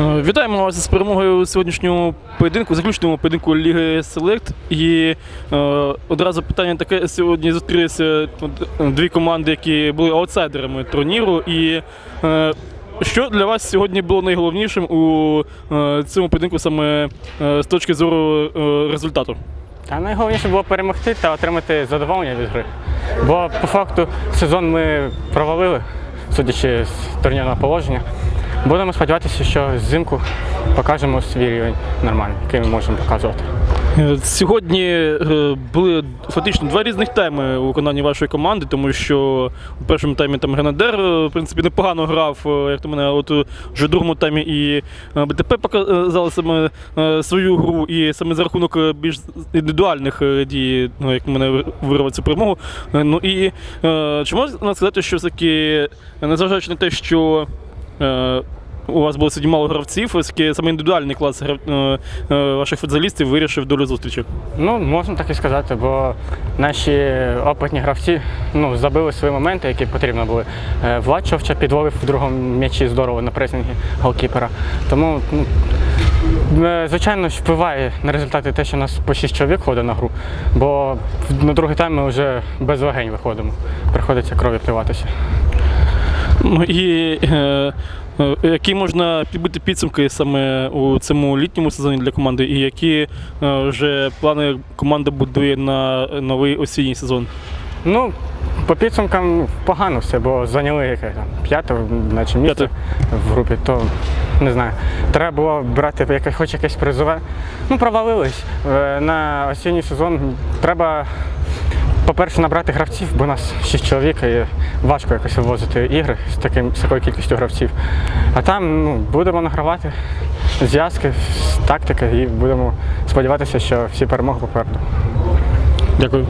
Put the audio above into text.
Е, Вітаємо вас з перемогою у сьогоднішньому поєдинку, заключному поєдинку Ліги Селект. І е, одразу питання таке: сьогодні зустрілися е, дві команди, які були аутсайдерами турніру. І е, що для вас сьогодні було найголовнішим у е, цьому поєдинку саме е, з точки зору е, результату? Та найголовніше було перемогти та отримати задоволення від гри. Бо по факту сезон ми провалили, судячи з турнірного положення. Будемо сподіватися, що взимку покажемо свій рівень нормальний, який ми можемо показувати. Е, Сьогодні е, були фактично два різних тайми у виконанні вашої команди, тому що у першому таймі там Гренадер е, в принципі непогано грав, як то мене, от вже другому таймі і БТП показали саме свою гру, і саме за рахунок більш індивідуальних дій, ну, як мене вирвав цю перемогу. Ну і чи можна сказати, що все-таки, незважаючи на те, що у вас було сьогодні мало гравців, оскільки саме індивідуальний клас е, е, ваших футболістів вирішив долю зустрічі. Ну, можна так і сказати, бо наші опитні гравці ну, забили свої моменти, які потрібно були. Е, Влад Човча підловив в другому м'ячі здорово на пресингі голкіпера. Тому, ну, е, звичайно, впливає на результати те, що у нас по 6 чоловік ходить на гру, бо на другий тайм ми вже без вагень виходимо. Приходиться кров'ю плюватися. Ну і е, е, які можна підбити підсумки саме у цьому літньому сезоні для команди, і які е, вже плани команда будує на новий осінній сезон? Ну, по підсумкам погано все, бо зайняли яке там п'яте, наче місце в групі, то не знаю. Треба було брати яке, хоч якесь призове. Ну, провалились. Е, На осінній сезон треба, по-перше, набрати гравців, бо у нас 6 чоловік і важко якось вивозити ігри з, таким, з такою кількістю гравців. А там ну, будемо награвати зв'язки, тактики і будемо сподіватися, що всі перемоги попереду. Дякую.